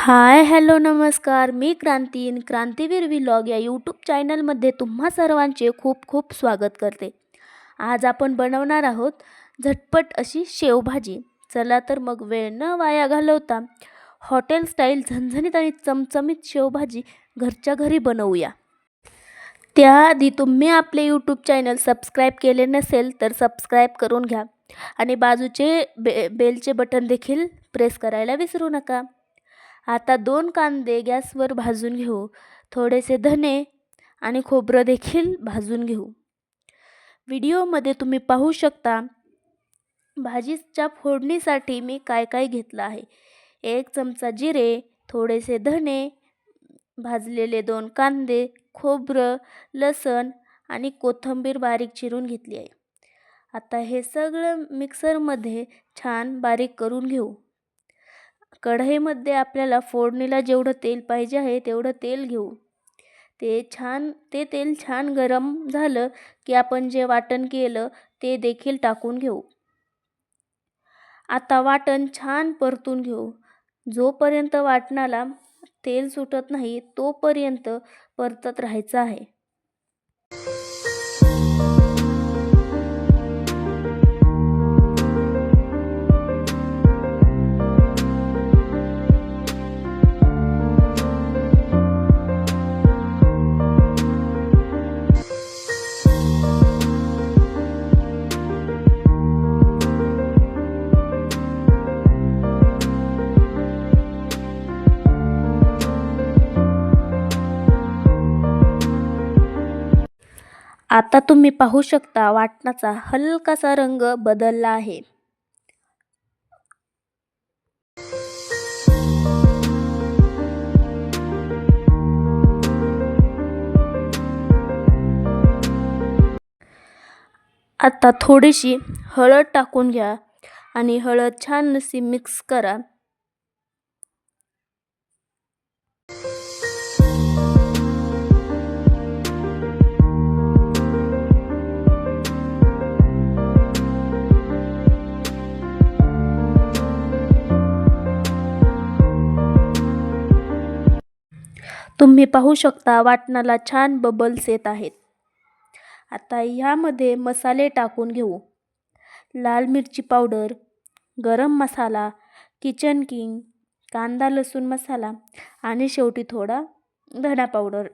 Hi hello नमस्कार. मी क्रांतीन क्रांतीवीर vlog या YouTube चॅनलमध्ये तुम्हा सर्वांचे खूप खूप स्वागत करते. आज आपण बनवणार आहोत झटपट अशी शेवभाजी. चला तर मग वेळ न वाया घालवता हॉटेल स्टाईल झणझणीत आणि चमचमीत शेवभाजी घरच्या घरी बनवूया. त्याआधी तुम्ही आपले यूट्यूब चॅनल सबस्क्राईब केले नसेल तर सबस्क्राईब करून घ्या आणि बाजूचे बे बेलचे बटन देखील प्रेस करायला विसरू नका. आता दोन कांदे गॅसवर भाजून घेऊ. थोडेसे धने आणि खोबरं देखील भाजून घेऊ. व्हिडिओमध्ये तुम्ही पाहू शकता भाजीच्या फोडणीसाठी मी काय काय घेतलं आहे. एक चमचा जिरे थोडेसे धने भाजलेले दोन कांदे खोबरं लसण आणि कोथिंबीर बारीक चिरून घेतली आहे. आता हे सगळं मिक्सरमध्ये छान बारीक करून घेऊ. कढईमध्ये आपल्याला फोडणीला जेवढं तेल पाहिजे आहे तेवढं तेल घेऊ. ते छान ते तेल छान गरम झालं की आपण जे वाटण केलं ते देखील टाकून घेऊ. आता वाटण छान परतून घेऊ. जोपर्यंत वाटणाला तेल सुटत नाही तोपर्यंत परतत राहायचं आहे. आता तुम्ही पाहू शकता वाटणाचा हलकासा रंग बदलला आहे. आता थोडीशी हळद टाकून घ्या आणि हळद छान अशी मिक्स करा. तुम्ही पाहू शकता वाटणाला छान बबल्स येत आहेत. आता ह्यामध्ये मसाले टाकून घेऊ. लाल मिरची पावडर गरम मसाला किचन किंग कांदा लसूण मसाला आणि शेवटी थोडा धणा पावडर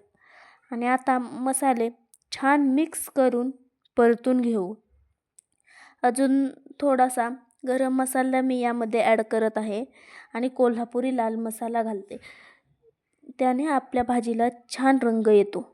आणि आता मसाले छान मिक्स करून परतून घेऊ. अजून थोडासा गरम मसाला मी यामध्ये ॲड करत आहे. आणि कोल्हापुरी लाल मसाला घालते. त्याने आपल्या भाजीला छान रंग येतो.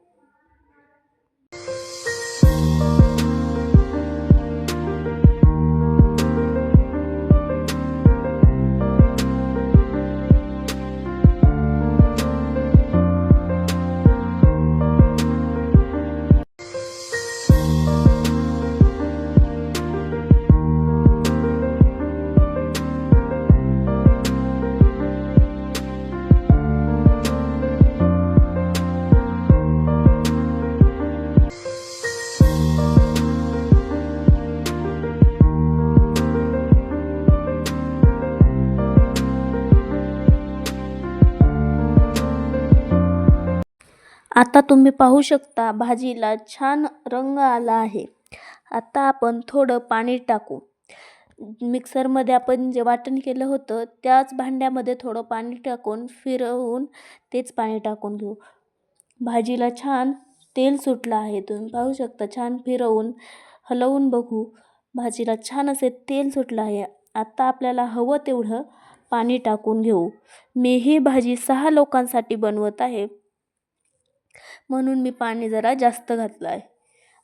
आता तुम्ही पाहू शकता भाजीला छान रंग आला आहे. आता आपण थोडं पाणी टाकू. मिक्सरमध्ये आपण जे वाटण केलं होतं त्याच भांड्यामध्ये थोडं पाणी टाकून फिरवून तेच पाणी टाकून घेऊ. भाजीला छान तेल सुटलं आहे. तुम्ही पाहू शकता छान फिरवून हलवून बघू. भाजीला छान असे तेल सुटलं आहे. आता आपल्याला हवं तेवढं पाणी टाकून घेऊ. मी ही भाजी सहा लोकांसाठी बनवत आहे. म्हणून मी पाणी जरा जास्त घातलं आहे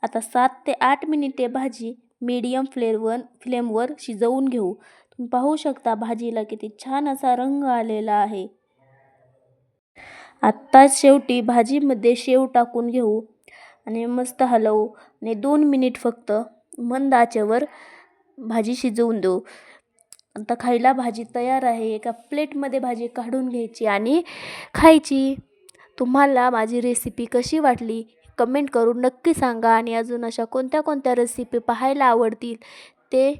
आता सात ते आठ मिनिटे भाजी मीडियम फ्लेवर फ्लेमवर शिजवून घेऊ. तुम्ही पाहू शकता भाजीला किती छान असा रंग आलेला आहे. आत्ता शेवटी भाजीमध्ये शेव टाकून घेऊ आणि मस्त हलवू. आणि दोन मिनिट फक्त मंद आचेवर भाजी शिजवून देऊ. आता खायला भाजी तयार आहे. एका प्लेटमध्ये भाजी काढून घ्यायची आणि खायची. तुम्हाला माझी रेसिपी कशी वाटली कमेंट करून नक्की सांगा आणि अजून अशा कोणत्या कोणत्या रेसिपी पाहायला आवडतील ते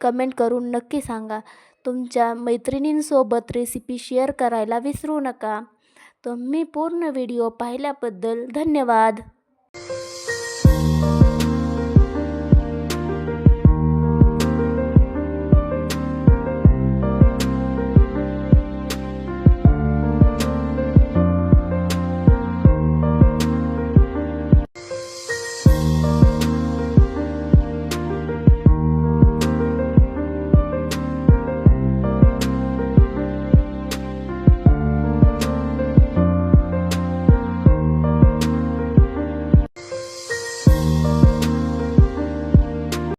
कमेंट करून नक्की सांगा. तुमच्या मैत्रिणींसोबत रेसिपी शेअर करायला विसरू नका. तुम्ही पूर्ण व्हिडिओ पाहिल्याबद्दल धन्यवाद.